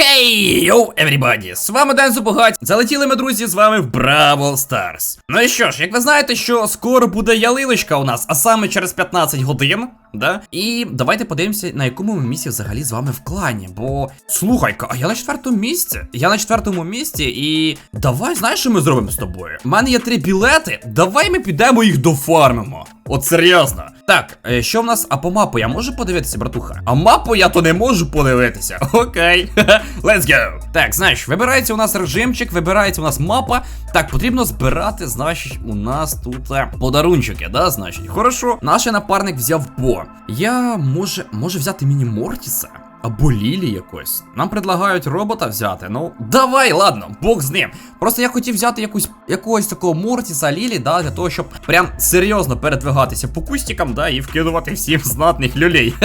Хей, йоу, everybody! З вами Ден Зубогать. Залетіли ми, друзі, з вами в Бравл Старс. Ну і що ж, як ви знаєте, що скоро буде ялиночка у нас, а саме через 15 годин, да? І давайте подивимося, на якому ми місці взагалі з вами в клані. Бо слухай-ка, а я на четвертому місці. Я на четвертому місці, і давай, знаєш, що ми зробимо з тобою? У мене є три білети. Давай ми підемо їх дофармимо. От серйозно. Так, е, що в нас? А по мапу я можу подивитися, братуха? А мапу я то не можу подивитися. Окей. Let's go. Так, знаєш, вибирається у нас режимчик, вибирається у нас мапа. Так, потрібно збирати, значить, у нас тут е, подарунчики, да, значить. Хорошо. Наш напарник взяв Бо. Я може, може взяти міні Мортіса? Або Лілі якось. Нам предлагають робота взяти. Ну, давай, ладно, Бог з ним. Просто я хотів взяти якусь якогось такого Мортіса Лілі, да, для того, щоб прям серйозно передвигатися по кустикам, да, і вкидувати всім знатних люлей.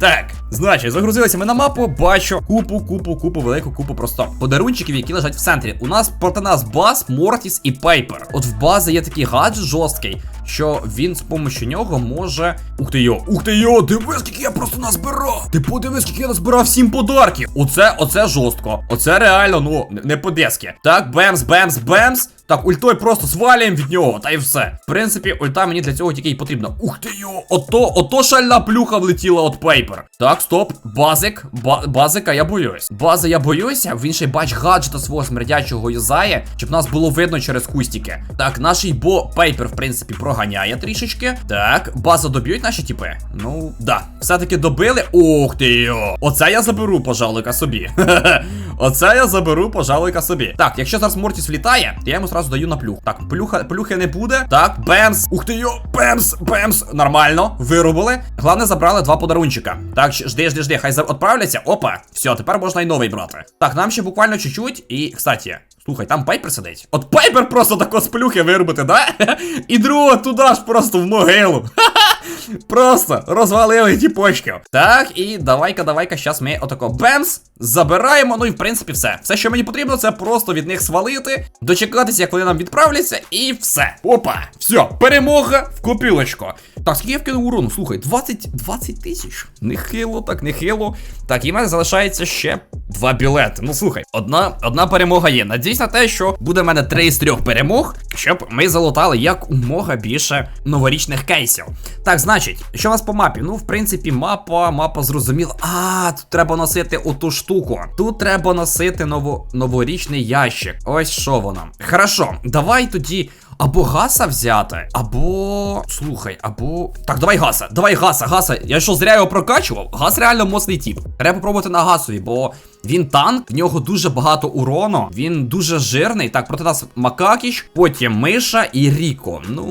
Так, значить, загрузилися ми на мапу, бачу купу, купу, купу, велику купу просто подарунчиків, які лежать в центрі. У нас проти нас Бас, Мортіс і Пейпер. От в бази є такий гаджет жорсткий, що він з помощю нього може. Ух ти йо, ух ти йо, диви, скільки я просто назбирав! Ти подиви, скільки я назбирав сім подарків. Оце, оце жорстко. Оце реально, ну, не- не по-дески. Так, бемс, бемс, бемс. Так, ультою просто свалюємо від нього, та й все. В принципі, ульта мені для цього тільки й потрібна. Ух ти йо! Ото, ото шальна плюха влетіла от Пейпер. Так, стоп, базик, ба базика, я боюсь. Бази я боюся, він ще бач гаджета свого смердячого юзає, щоб нас було видно через кустики. Так, наш бо Пейпер, в принципі, проганяє трішечки. Так, базу доб'ють наші тіпи? Ну, да. Все-таки добили. Ух ти йо! Оце я заберу, пожалуйка, собі. Оце я заберу, пожалуйка, собі. Так, якщо зараз Мортіс влітає, то я йому зразу даю на плюх. Так, плюха, плюхи не буде. Так, бемс. Ух ти йо, бемс, бемс. Нормально, виробили. Головне, забрали два подарунчика. Так, жди, жди, жди, хай відправляться. Опа, все, тепер можна і новий брати. Так, нам ще буквально чуть-чуть. І, кстати, слухай, там Пайпер сидить. От Пайпер просто тако з плюхи виробити, да? І другого туди ж просто в могилу. Просто розвалили ті почки. Так, і давай-ка, давай-ка, щас ми отако бемс, забираємо. Ну і в принципі все. Все, що мені потрібно, це просто від них свалити, дочекатися, як вони нам відправляться, і все. Опа, все, перемога в копілочку. Так, скільки я вкинув урону? Слухай, 20 20 тисяч. Нехило, так, нехило. Так, і в мене залишається ще два білети. Ну слухай, одна, одна перемога є. Надіюсь на те, що буде в мене три із трьох перемог, щоб ми залутали як умога більше новорічних кейсів. Так, значить, що у нас по мапі? Ну, в принципі, мапа, мапа зрозуміла. А, тут треба носити оту штуку. Тут треба носити ново, новорічний ящик. Ось що воно. Хорошо, давай тоді. Або гаса взяти, або. Слухай, або. Так, давай гаса, давай гаса, гаса. Я що зря його прокачував? Гас реально моцний тіп. Треба попробувати на гасові, бо він танк, в нього дуже багато урону, він дуже жирний. Так, проти нас Макакіч, потім Миша і Ріко. Ну,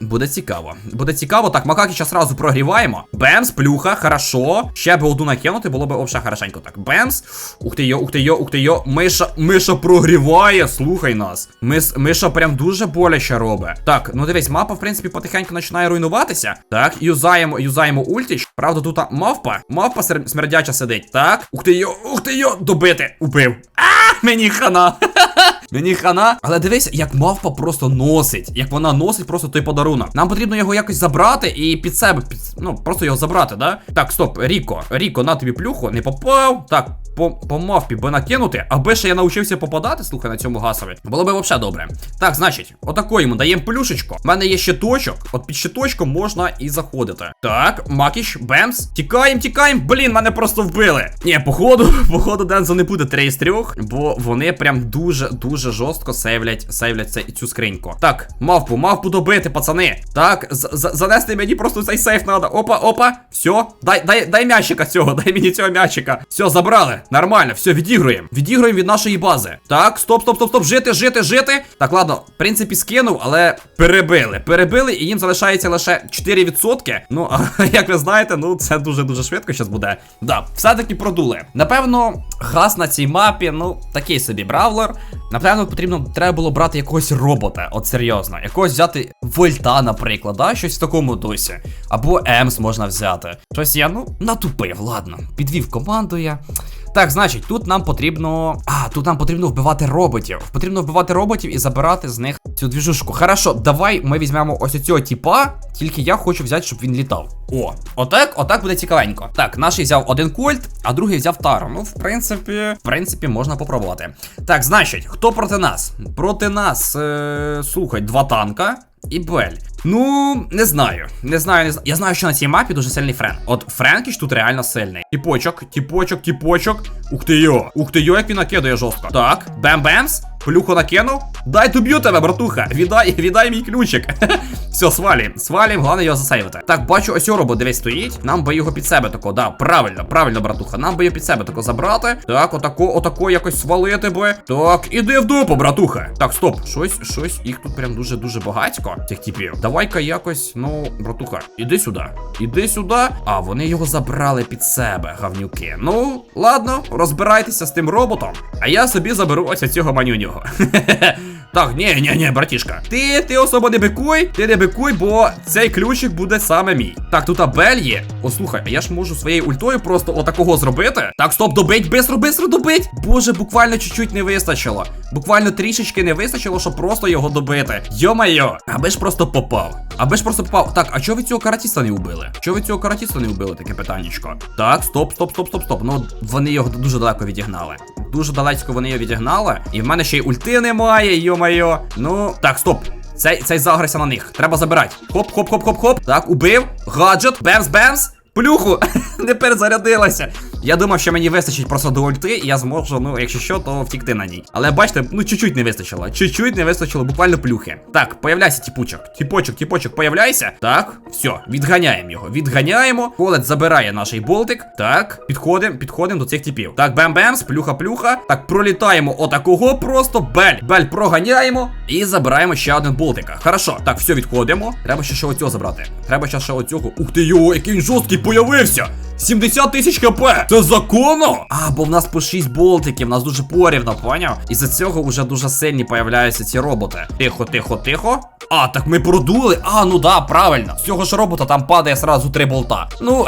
буде цікаво. Буде цікаво. Так, Макакіча сразу прогріваємо. Бемс, плюха, хорошо. Ще би одну накинути, було б вообще хорошенько. Так, бемс. Ух ти йо, ух ти йо, ух ти йо. Миша, Миша прогріває, слухай нас. Мис, Миша прям дуже боляче робить. Так, ну дивись, мапа, в принципі, потихеньку починає руйнуватися. Так, юзаємо, юзаємо ультіч. Правда, тут мавпа. Мавпа смердяча сидить. Так, ух ти йо, ух ти йо, добити. Убив. А, мені хана. Мені хана. Але дивись, як мавпа просто носить. Як вона носить просто той подарунок. Нам потрібно його якось забрати і під себе. Під... Ну, просто його забрати, да? Так, стоп, Ріко. Ріко, на тобі плюху, не попав. Так, по, по мавпі би накинути, аби ще я навчився попадати, слухай, на цьому гасові. Було би взагалі добре. Так, значить, отако йому даємо плюшечку. У мене є щиточок. От під щиточком можна і заходити. Так, Макіш, Бемс. Тікаємо, тікаємо. Блін, мене просто вбили. Ні, походу, походу, Дензо не буде 3 із 3, бо вони прям дуже, дуже жорстко сейвлять, сейвлять це, цю скриньку. Так, мавпу, мавпу добити, пацани. Так, з- з- занести мені просто цей сейф надо. Опа, опа. Все, дай, дай, дай м'ячика цього, дай мені цього м'ячика. Все, забрали. Нормально, все, відігруємо. Відігруємо від нашої бази. Так, стоп, стоп, стоп, стоп. Жити, жити, жити. Так, ладно, в принципі, скинув, але перебили. Перебили, і їм залишається лише 4%. Ну, а як ви знаєте, ну це дуже-дуже швидко зараз буде. Да, все-таки продули. Напевно, газ на цій мапі, ну, такий собі бравлер. Напевно, потрібно треба було брати якогось робота, от серйозно. Якогось взяти вольта, наприклад, да? щось в такому дусі. Або Емс можна взяти. Щось я, ну, натупив, ладно. Підвів команду я. Так, значить, тут нам потрібно. А, тут нам потрібно вбивати роботів. Потрібно вбивати роботів і забирати з них цю двіжушку. Хорошо, давай ми візьмемо ось цього типа, тільки я хочу взяти, щоб він літав. О, отак, отак буде цікавенько. Так, наш взяв один кольт, а другий взяв тару. Ну, в принципі, в принципі, можна попробувати. Так, значить, хто проти нас? Проти нас, е, слухай, два танка. І Бель. Ну, не знаю. Не знаю, не знаю. Я знаю, що на цій мапі дуже сильний Френ. От Френкіч тут реально сильний. Тіпочок, тіпочок, тіпочок. Ух ти йо. Ух ти йо, як він накидає жорстко. Так, бем-бемс. Плюху накинув. Дай доб'ю тебе, братуха. Віддай, віддай мій ключик. Все, свалім. Свалім, головне його засейвити. Так, бачу, ось робот дивись стоїть. Нам би його під себе тако, да, правильно, правильно, братуха. Нам би його під себе тако забрати. Так, отако, отако якось свалити би. Так, іди в дупу, братуха. Так, стоп. Щось, щось, їх тут прям дуже-дуже багатько. Цих типів. Давай-ка якось, ну, братуха, іди сюди. Іди сюди. А, вони його забрали під себе, гавнюки. Ну, ладно, розбирайтеся з тим роботом. А я собі заберу ось цього out Так, ні, ні, ні, братішка. Ти, ти особо не бикуй, ти не бикуй, бо цей ключик буде саме мій. Так, тут абель є. О, слухай, а я ж можу своєю ультою просто отакого зробити. Так, стоп, добить, бистро, бистро добить. Боже, буквально чуть-чуть не вистачило. Буквально трішечки не вистачило, щоб просто його добити. Йо-майо, аби ж просто попав. Аби ж просто попав. Так, а чого ви цього каратіста не вбили? Чого ви цього каратіста не вбили? Таке питаннячко. Так, стоп, стоп, стоп, стоп, стоп. Ну, вони його дуже далеко відігнали. Дуже далеко вони його відігнали. І в мене ще й ульти немає, йо-майо. Ну, так, стоп. Цей, цей загрився на них. Треба забирати. Хоп, хоп, хоп, хоп, хоп. Так, убив. Гаджет. Бемс, бемс. Плюху не перезарядилася. Я думав, що мені вистачить просто до ульти, і я зможу, ну, якщо що, то втікти на ній. Але бачите, ну чуть-чуть не вистачило. Чуть-чуть не вистачило, буквально плюхи. Так, появляйся, тіпучок. Тіпочок, тіпочок, появляйся. Так, все, відганяємо його. Відганяємо. Колет забирає наш болтик. Так, підходимо, підходимо до цих типів. Так, бем-бемс, плюха-плюха. Так, пролітаємо отакого просто. Бель. Бель проганяємо. І забираємо ще один болтика. Хорошо, так, все, відходимо. Треба ще ще оцього забрати. Треба ще ще оцього. Ух ти йо, який він жорсткий появився. 70 тисяч хп! Це законно? А, бо в нас по 6 болтиків, нас дуже порівно, поняв? І за цього вже дуже сильні появляються ці роботи. Тихо, тихо, тихо. А, так ми продули. А, ну да, правильно. З цього ж робота там падає сразу 3 болта. Ну.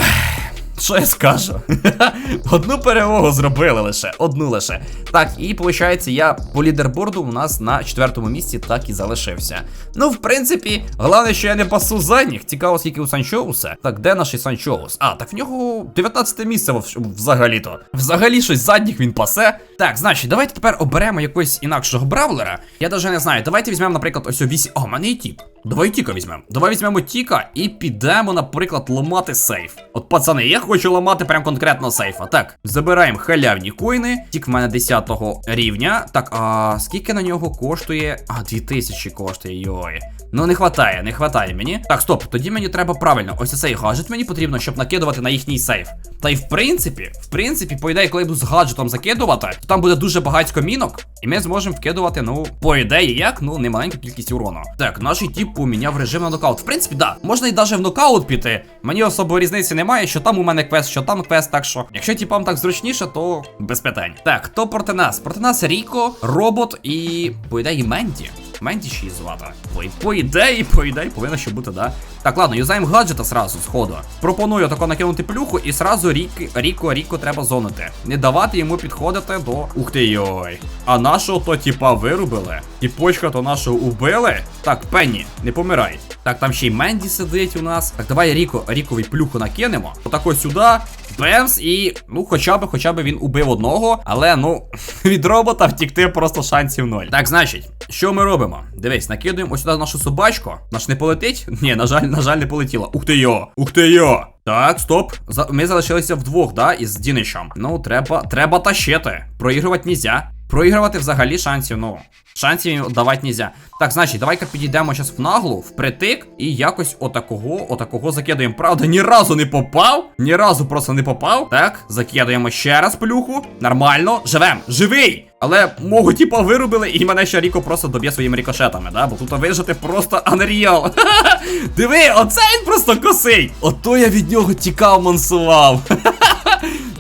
Що я скажу? Одну перемогу зробили лише, одну лише. Так, і виходить, я по лідерборду у нас на четвертому місці так і залишився. Ну, в принципі, головне, що я не пасу задніх. Цікаво, скільки у Санчоуса. Так, де наш Санчоус? А, так в нього 19 місце взагалі-то. Взагалі щось задніх він пасе. Так, значить, давайте тепер оберемо якогось інакшого бравлера. Я навіть не знаю. Давайте візьмемо, наприклад, ось 8. О, мене є тіп. Давай Тіка візьмемо. Давай візьмемо Тіка і підемо, наприклад, ламати сейф. От, пацани, я хочу ламати прям конкретно сейфа. Так, забираємо халявні коїни. Тік в мене 10 рівня. Так, а скільки на нього коштує? А, 2000 коштує, йой. Ну, не хватає, не хватає мені. Так, стоп, тоді мені треба правильно. Ось цей гаджет мені потрібно, щоб накидувати на їхній сейф. Та й в принципі, в принципі, по ідеї, коли я буду з гаджетом закидувати, то там буде дуже багатько мінок, і ми зможемо вкидувати, ну, по ідеї, як, ну, немаленьку кількість урону. Так, наш тіп поміняв режим на нокаут. В принципі, да, можна і навіть в нокаут піти. Мені особо різниці немає, що там у мене квест, що там квест, так що, якщо тіпам так зручніше, то без питань. Так, хто проти нас? Проти нас Ріко, робот і, по ідеї, Менді. Менді ще її звати. По ідеї, по ідеї, повинно ще бути, да? Так, ладно, юзаємо гаджета сразу, сходу. Пропоную тако накинути плюху і сразу Ріки, Ріко, Ріко треба зонити. Не давати йому підходити до. Ух ти йой. А нашого то типа вирубили. Тіпочка то нашого убили. Так, Пенні, не помирай. Так, там ще й Менді сидить у нас. Так, давай Ріко, Рікові плюху накинемо. Отако сюди. Бемс, і ну, хоча б, хоча б він убив одного, але ну від робота втікти просто шансів ноль. Так, значить, що ми робимо? Дивись, накидуємо ось сюди нашу собачку. Наш не полетить? Ні, на жаль, на жаль, не полетіло. Ух ти йо! Ух ти йо! Так, стоп. Ми залишилися вдвох, да, із Діничем. Ну, треба, треба тащити. Проігрувати нельзя. Проігрувати взагалі шансів, ну. Шансів давати нельзя. Так, значить, давай-ка підійдемо зараз в наглу, впритик, і якось отакого, отакого закидаємо. Правда, ні разу не попав. Ні разу просто не попав. Так, закидаємо ще раз плюху. Нормально. Живем, живий! Але мого типа вирубили, і мене ще Ріко просто доб'є своїми рікошетами, да? Бо тут вижити просто Unreal. Диви, оце він просто косий. Ото я від нього тікав, мансував.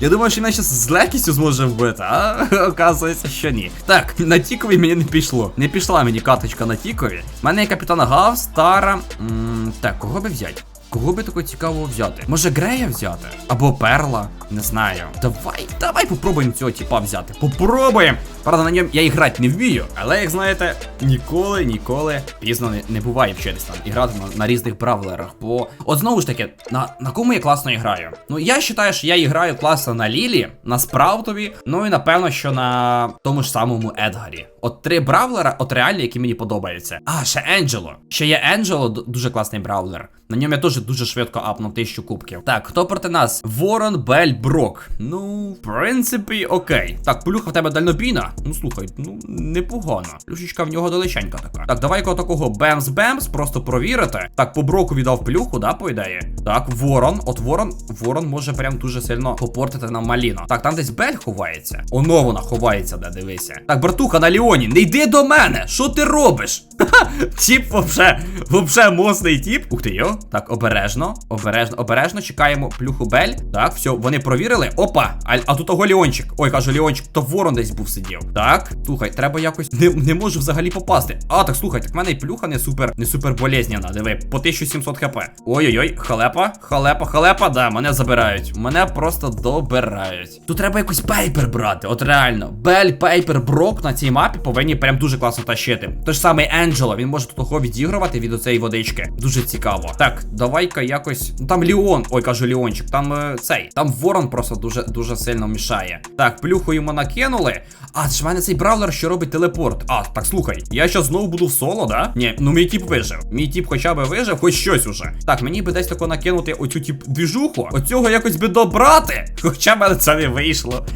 Я думаю, що наче з легкістю зможе вбити, а оказується, що ні. Так, на Тікові мені не пішло. Не пішла мені каточка на Тікові. У мене є капітан Гав, Стара. М так, кого би взяти? Кого би такого цікавого взяти? Може Грея взяти? Або Перла? Не знаю. Давай, давай попробуємо цього типа взяти. Попробуємо! Правда, на ньому я і грати не вмію, але як знаєте, ніколи, ніколи пізно не, не буває вчитись там і грати на, на різних бравлерах. Бо от знову ж таки, на, на кому я класно граю? Ну я вважаю, що я граю класно на Лілі, на Спраутові, ну і напевно, що на тому ж самому Едгарі. От три бравлера, от реальні, які мені подобаються. А, ще Енджело. Ще є Енджело, дуже класний бравлер. На ньому я теж дуже швидко апнув тисячу кубків. Так, хто проти нас? Ворон Бель Брок. Ну, в принципі, окей. Так, плюха в тебе дальнобійна. Ну слухай, ну непогано. Плюшечка в нього далеченька така. Так, давай-ка такого бемс-бемс, просто провірити. Так, по броку віддав плюху, да, по ідеї. Так, ворон. От ворон, ворон може прям дуже сильно попортити нам маліно. Так, там десь Бель ховається. Оно вона ховається, де дивися. Так, братуха на Ліоні, не йди до мене! Що ти робиш? Тіп вообще, вообще мощний тіп. Ух ти йо. Так, обережно, обережно, обережно чекаємо плюху Бель. Так, все, вони провірили. Опа! А, а тут того Ліончик. Ой, кажу, Ліончик, то ворон десь був сидів. Так, слухай, треба якось. Не, не можу взагалі попасти. А, так слухай, так в мене і плюха не супер, не супер болезняна. Диви, по 1700 хп. Ой-ой-ой, халепа, халепа, халепа, да, мене забирають. Мене просто добирають. Тут треба якось пейпер брати, от реально. Бель, пейпер, брок на цій мапі повинні прям дуже класно тащити. Той ж самий Енджело, він може тут того відігрувати від оцеї водички. Дуже цікаво. Так, давай-ка якось. Ну там Ліон, ой, кажу Ліончик, там е, цей. Там ворон просто дуже дуже сильно мішає. Так, плюху йому накинули. А, це ж в мене цей бравлер, що робить телепорт. А, так слухай, я щас знову буду в соло, да? Ні, ну мій тіп вижив. Мій тіп хоча б вижив, хоч щось уже. Так, мені би десь тако накинути оцю тіп двіжуху. Оцього якось би добрати. Хоча б це не вийшло.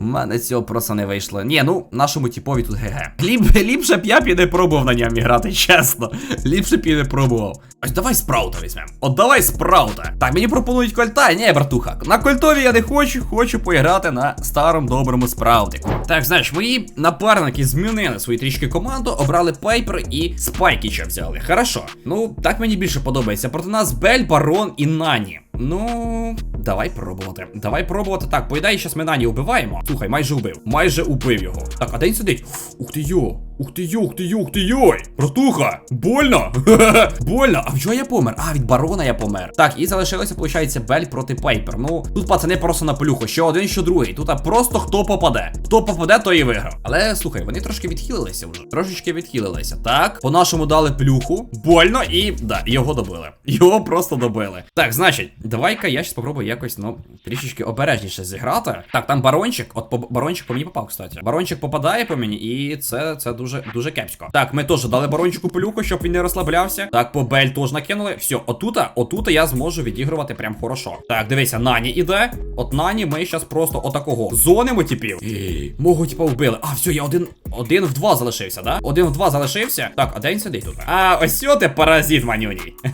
У мене цього просто не вийшло. Ні, ну нашому тіпові тут ГГ. Ліп, ліпше б я б пробував на ньому чесно. Ліпше б і не пробував. Ось давай спраута візьмемо. От давай спраута. Так, мені пропонують кольта. Ні, братуха. На кольтові я не хочу, хочу поіграти на старому доброму спраутику. Так, знаєш, мої напарники змінили свою трішки команду, обрали Пайпер і Спайкіча взяли. Хорошо. Ну, так мені більше подобається. Проти нас Бель, Барон і Нані. Ну, давай пробувати. Давай пробувати. Так, по ідеї, зараз ми Нані убиваємо. Слухай, майже убив. Майже убив його. Так, а де він сидить? Ух ти йо. Ух ти ух ти ух ти йой. Братуха, больно. больно. А в чого я помер? А, від барона я помер. Так, і залишилося, виходить, Бель проти Пайпер. Ну, тут пацани просто на плюху. Що один, що другий. Тут а просто хто попаде. Хто попаде, той і виграв. Але слухай, вони трошки відхилилися вже. Трошечки відхилилися. Так, по нашому дали плюху. Больно і да, його добили. Його просто добили. Так, значить, давай-ка я щас попробую якось, ну, трішечки обережніше зіграти. Так, там барончик. От по барончик по мені попав, кстати. Барончик попадає по мені, і це, це дуже дуже кепсько. Так, ми теж дали барончику плюху, щоб він не розслаблявся. Так, по Бель теж накинули. Все, отута, отута я зможу відігрувати прям хорошо. Так, дивися, Нані іде. От Нані ми зараз просто отакого зонимо типів. Ей, Мого типа вбили. А, все, я один. Один в два залишився, да? Один в два залишився. Так, а де він тут? А, ось ти паразит манюній.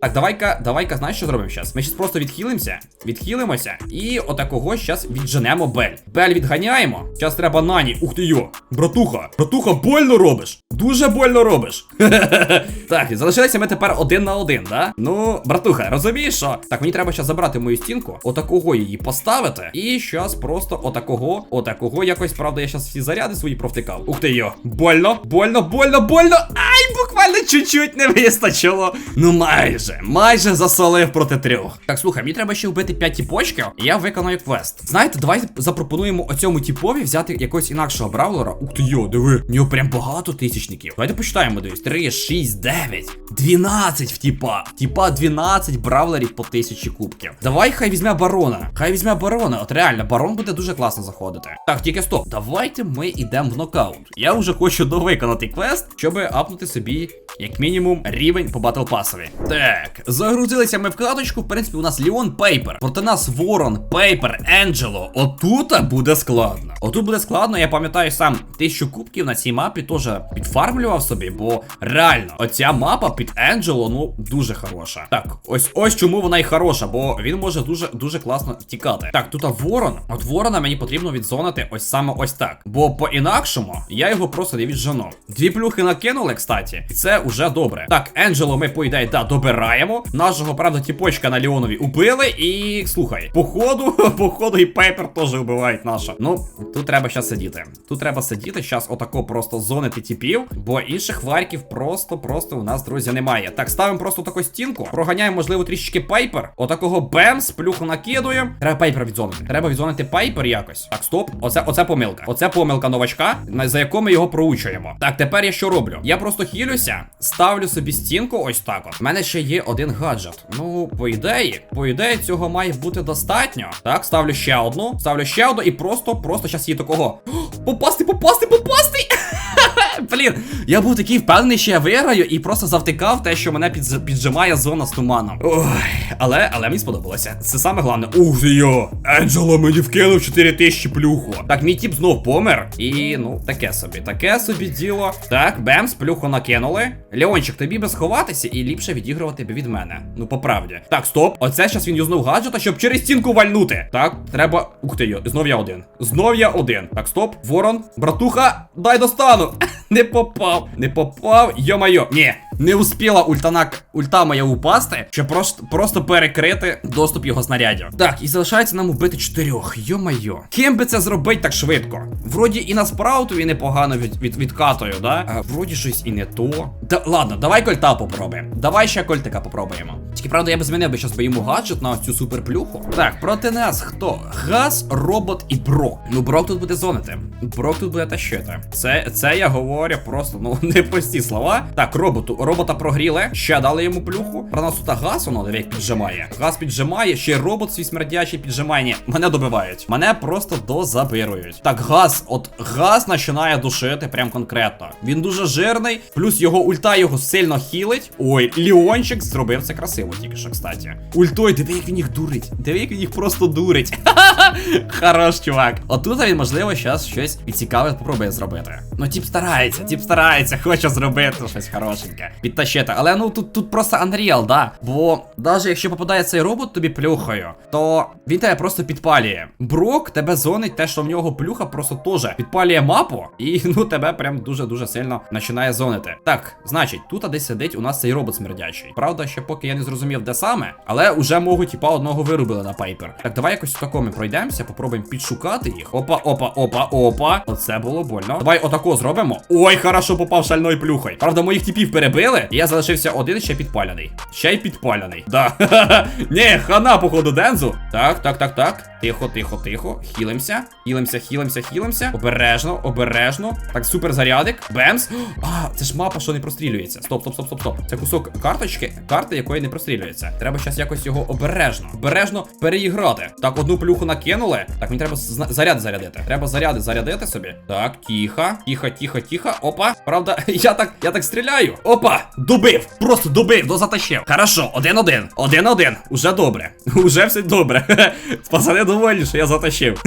так, давай-ка, давай-ка, знаєш, що зробимо зараз? Ми зараз просто відхилимося, відхилимося, і отакого зараз відженемо Бель. Бель відганяємо. Зараз треба Нані. Ух ти йо. Братуха, братуха, больно робиш. Дуже больно робиш. так, залишилися ми тепер один на один, да? Ну, братуха, розумієш, що? Так, мені треба зараз забрати мою стінку, отакого її поставити. І зараз просто отакого, отакого якось, правда, я зараз всі заряди свої провтикав. Ух ти йо. Больно, больно, больно, больно. Ай, буквально чуть-чуть не вистачило. Ну майже, майже засолив проти трьох. Так, слухай, мені треба ще вбити 5 тіпочків, і я виконаю квест. Знаєте, давайте запропонуємо оцьому тіпові взяти якогось інакшого бравлера. Ух ти йо, диви, нього прям багато тисячників. Давайте почитаємо, дивись. 3, 6, 9, 12 в тіпа. Тіпа 12 бравлерів по тисячі кубків. Давай хай візьме барона. Хай візьме барона. От реально, барон буде дуже класно заходити. Так, тільки стоп. Давайте ми йдемо в нокаут. Я вже хочу довиконати квест, щоб апнути собі, як мінімум, рівень по батл пасові. Так, загрузилися ми в каточку. В принципі, у нас Леон Пейпер. Проти нас Ворон, Пейпер, Енджело. Отут буде складно. Отут буде складно, я пам'ятаю сам тисячу кубків на цій мапі теж підфармлював собі, бо реально, оця мапа під Енджело, ну, дуже хороша. Так, ось ось чому вона й хороша, бо він може дуже дуже класно тікати. Так, тут ворон. От ворона мені потрібно відзонити ось саме ось так. Бо по-інакшому я його просто не віджену. Дві плюхи накинули, кстати, і це уже добре. Так, Енджело ми, по ідеї, да, добираємо. Нашого, правда, тіпочка на Леонові убили. І слухай, походу, походу, і Пейпер теж вбивають наша. Ну, тут треба зараз сидіти. Тут треба сидіти, зараз отако просто зонити тіпів, бо інших варків просто-просто у нас, друзі, немає. Так, ставимо просто таку стінку, проганяємо, можливо, трішечки пайпер. Отакого бемс, плюху накидуємо. Треба пайпер відзонити. Треба відзонити пайпер якось. Так, стоп. Оце, оце помилка. Оце помилка новачка, за яку ми його проучуємо. Так, тепер я що роблю? Я просто хілюся, ставлю собі стінку ось так от. У мене ще є один гаджет. Ну, по ідеї, по ідеї, цього має бути достатньо. Так, ставлю ще одну, ставлю ще одну і просто, просто щас її такого. Попасти, попасти, попасти! Блін, я був такий впевнений, що я виграю, і просто завтикав те, що мене підж- піджимає зона з туманом. Ой, але, але мені сподобалося. Це саме головне. Ух йо! Енджело мені вкинув 4000 плюху. Так, мій тіп знов помер. І ну, таке собі, таке собі діло. Так, бемс, плюху накинули. Леончик, тобі би сховатися і ліпше відігрувати від мене. Ну, по правді. Так, стоп. Оце щас він юзнув гаджета, щоб через стінку вальнути. Так, треба. Ух ти йо, знов я один. Знов я один. Так, стоп. Ворон, братуха, дай достану. Не попав, не попав, йо-майо. Ні, не успіла ультанак, ульта моя упасти, щоб просто, просто перекрити доступ його снарядів. Так, і залишається нам убити чотирьох. Йо-майо. Ким би це зробити так швидко? Вроді і на спраутові непогано від, від, відкатую, да? А вроді щось і не то. Да, ладно, давай кольта попробуємо. Давай ще кольтика попробуємо. Тільки правда, я б змінив би щас би йому гаджет на цю суперплюху. Так, проти нас хто? Газ, робот і брок. Ну, брок тут буде зонити. Брок тут буде тащити. Це, це я говорю просто, ну, не прості слова. Так, роботу, робота прогріли. Ще дали йому плюху. Про нас тут газ, воно як піджимає. Газ піджимає, ще робот свій смердячий піджимає. Ні, мене добивають. Мене просто дозабирують. Так, газ, от газ починає душити прям конкретно. Він дуже жирний, плюс його ульта його сильно хілить. Ой, Ліончик зробив це красиво тільки що, кстати. Ультой, диви, як він їх дурить. Диви, як він їх просто дурить. Хорош, чувак. Отут він, можливо, зараз щось і цікаве попробує зробити. Ну, тіп старається, тіп старається, хоче зробити щось хорошеньке. Підтащити. Але ну тут, тут просто Unreal, да. Бо навіть якщо попадає цей робот тобі плюхою, то він тебе просто підпалює. Брок тебе зонить те, що в нього плюха просто теж підпалює мапу, і ну тебе прям дуже-дуже сильно починає зонити. Так, значить, тут десь сидить у нас цей робот смердячий. Правда, ще поки я не зрозумів, де саме, але уже можу, типа, одного вирубили на пайпер. Так, давай якось в такому пройдемося, попробуємо підшукати їх. Опа, опа, опа, опа. Оце було больно. Давай отако зробимо. Ой, хорошо попав шальною плюхою. Правда, моїх типів перебили, і я залишився один ще підпаляний. Ще й підпаляний. Да. Ні, хана, походу, Дензу. Так, так, так, так. Тихо, тихо, тихо. Хілимся. Хілимся, хілимся, хілимся. Обережно, обережно. Так, супер зарядик. Бемс. А, це ж мапа, що не прострілюється. Стоп, стоп, стоп, стоп, стоп. Це кусок карточки, карти, якої не прострілюється. Треба зараз якось його обережно, обережно переіграти. Так, одну плюху накинули. Так, мені треба заряд зарядити. Треба заряди зарядити собі. Так, тихо, тихо, тихо, тихо. Опа. Правда, я так, я так стріляю. Опа! Добив! Просто добив, дозатащив. Хорошо, один-один. Один-один. Уже добре. Уже все добре. Пацани довольні, що я затащив.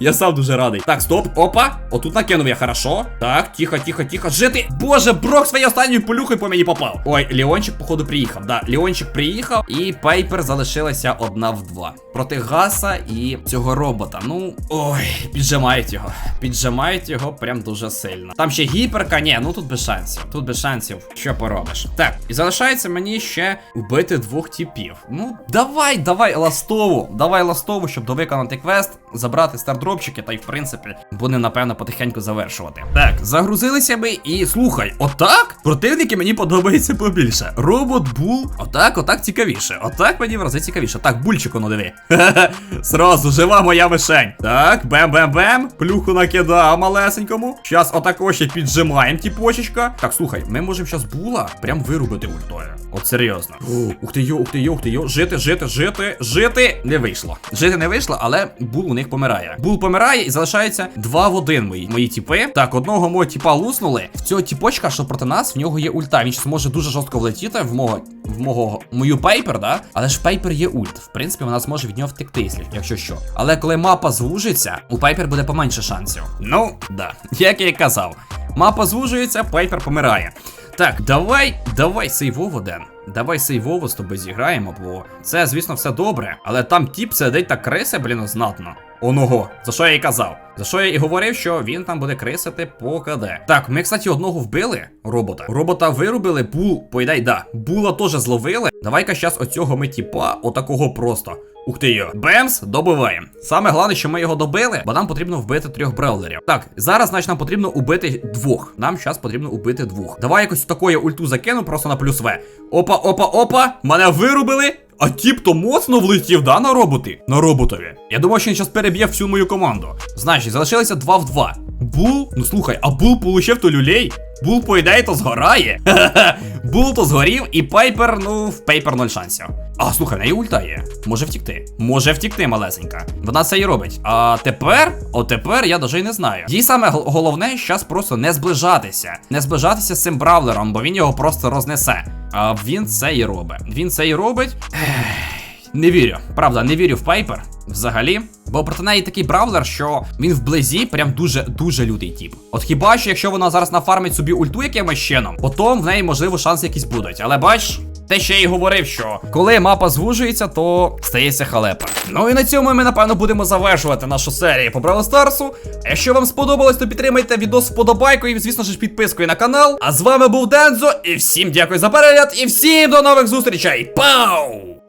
я сам дуже радий. Так, стоп, опа. Отут накинув я, хорошо. Так, тихо, тихо, тихо. Жити. Боже, брок своєю останньою полюхою по мені попав. Ой, Леончик, походу, приїхав. Да, Леончик приїхав, і Пайпер залишилася одна в два. Проти Гаса і цього робота. Ну, ой, піджимають його. Піджимають його прям дуже сильно. Там ще гіперка, ні, ну тут без шансів. Тут без шансів. Що поробиш? Так, і залишається мені ще вбити двох типів. Ну, давай, давай ластову. Давай ластову, щоб довиконати квест, забрати стардропчики, та й в принципі буде, напевно, потихеньку завершувати. Так, загрузилися ми і слухай, отак? Противники мені подобаються побільше. Робот, бул. Отак, отак цікавіше. Отак мені в рази цікавіше. Так, бульчику, ну диви. Сразу жива моя мишень. Так, бем-бем-бем. Плюху накидав малесенькому. Щас отако ще піджимаємо, тіпочечка. Так, слухай, ми можемо щас була прям вирубити ультою. От серйозно. Ух ти йо, ух ти йо, ух ти йо. Жити, жити, жити, жити. Не вийшло. Жити не вийшло, але бул у них помирає. Бул помирає і залишається два в один мої, мої тіпи. Так, одного мого тіпа луснули. В цього тіпочка, що проти нас, в нього є ульта. Він щас може дуже жорстко влетіти в мого в мого мою пейпер, да? Але ж пейпер є ульт. В принципі, вона зможе від нього втекти, якщо що. Але коли мапа звужиться, у пейпер буде поменше шансів. Ну, да, як я і казав. Мапа звужується, пейпер помирає. Так, давай, давай сейвово, Ден. Давай сейвово з тобою зіграємо, бо це, звісно, все добре. Але там тіп сидить та крисе, блін, знатно. Оного, за що я і казав. За що я і говорив, що він там буде крисити по КД. Так, ми, кстати, одного вбили робота. Робота вирубили, бул, поїдай, да. Була теж зловили. Давай-ка щас оцього ми тіпа, отакого просто. Ух ти йо. Бемс, добиваємо. Саме головне, що ми його добили, бо нам потрібно вбити трьох браулерів. Так, зараз, значить, нам потрібно убити двох. Нам зараз потрібно убити двох. Давай якось такої ульту закину просто на плюс В. Опа, опа, опа. Мене вирубили. А тіп то моцно влетів, да, на роботи? На роботові. Я думав, що він зараз переб'є всю мою команду. Значить, залишилися 2 в 2. Бул, ну слухай, а Бул получив то люлей. Бул, по ідеї, то згорає. Бул то згорів, і Пайпер, ну, в Пайпер нуль шансів. А, слухай, в неї ульта є. Може втікти. Може втікти, малесенька. Вона це і робить. А тепер, от тепер я даже й не знаю. Їй саме головне зараз просто не зближатися. Не зближатися з цим бравлером, бо він його просто рознесе. А він це і робить. Він це і робить. Не вірю, правда, не вірю в Пайпер взагалі. Бо проти неї такий бравлер, що він вблизі прям дуже дуже лютий тіп. От хіба що якщо вона зараз нафармить собі ульту якимось чином, потім в неї можливо шанси якісь будуть. Але бач. Те, я й говорив, що коли мапа звужується, то стається халепа. Ну і на цьому ми, напевно, будемо завершувати нашу серію по Бравл Старсу. Якщо вам сподобалось, то підтримайте відос вподобайкою і, звісно ж, підпискою на канал. А з вами був Дензо, і всім дякую за перегляд, і всім до нових зустрічей! Пау!